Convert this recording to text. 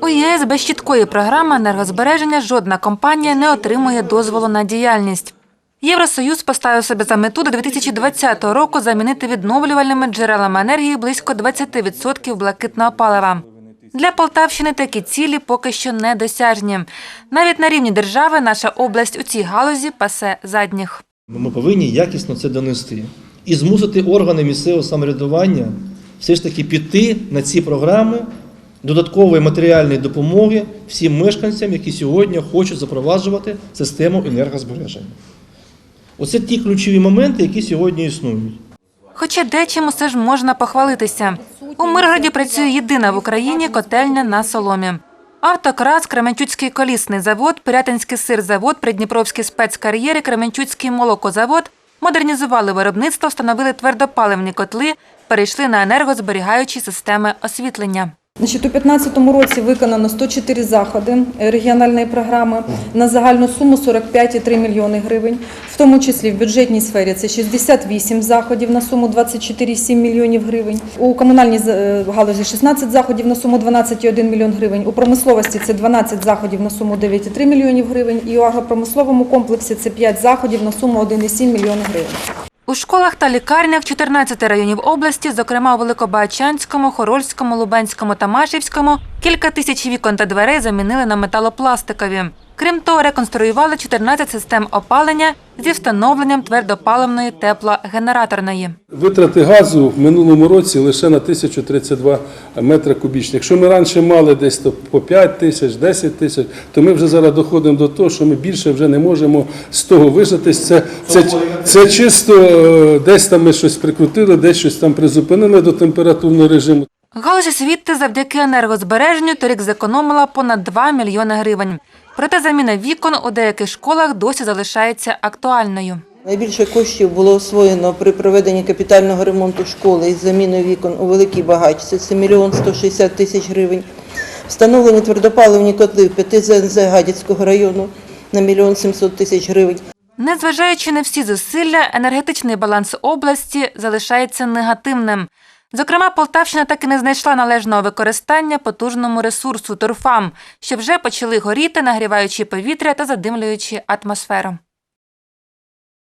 У ЄС без чіткої програми енергозбереження жодна компанія не отримує дозволу на діяльність. Євросоюз поставив себе за мету до 2020 року замінити відновлювальними джерелами енергії близько 20% блакитного палива. Для Полтавщини такі цілі поки що недосяжні. Навіть на рівні держави наша область у цій галузі пасе задніх. Ми повинні якісно це донести і змусити органи місцевого самоврядування все ж таки піти на ці програми додаткової матеріальної допомоги всім мешканцям, які сьогодні хочуть запроваджувати систему енергозбереження. Оце ті ключові моменти, які сьогодні існують. Хоча дечим усе ж можна похвалитися. У Миргороді працює єдина в Україні котельня на соломі. Автокрас, Кременчуцький колісний завод, Пирятинський сирзавод, Придніпровський спецкар'єри, Кременчуцький молокозавод модернізували виробництво, встановили твердопаливні котли, перейшли на енергозберігаючі системи освітлення. Значить, у 2015 році виконано 104 заходи регіональної програми на загальну суму 45,3 мільйони гривень, в тому числі в бюджетній сфері це 68 заходів на суму 24,7 мільйонів гривень. У комунальній е, галузі 16 заходів на суму 12,1 мільйон гривень. У промисловості це 12 заходів на суму 9,3 мільйонів гривень. І у агропромисловому комплексі це 5 заходів на суму 1,7 мільйона гривень. У школах та лікарнях 14 районів області, зокрема у Великобачанському, Хорольському, Лубенському та Машівському, кілька тисяч вікон та дверей замінили на металопластикові. Крім того, реконструювали 14 систем опалення зі встановленням твердопаливної теплогенераторної. Витрати газу в минулому році лише на 1032 метри кубічних. Якщо ми раніше мали десь по 5 тисяч, 10 тисяч, то ми вже зараз доходимо до того, що ми більше вже не можемо з того вижитись. Це, це, це чисто е, десь там ми щось прикрутили, десь щось там призупинили до температурного режиму. Галузь освіти завдяки енергозбереженню торік зекономила понад 2 мільйони гривень. Проте заміна вікон у деяких школах досі залишається актуальною. Найбільше коштів було освоєно при проведенні капітального ремонту школи із заміною вікон у Великій Багачці. Це мільйон 160 тисяч гривень. Встановлені твердопаливні котли в 5 ЗНЗ Гадяцького району на мільйон 700 тисяч гривень. Незважаючи на всі зусилля, енергетичний баланс області залишається негативним. Зокрема, Полтавщина так і не знайшла належного використання потужному ресурсу торфам, що вже почали горіти, нагріваючи повітря та задимлюючи атмосферу.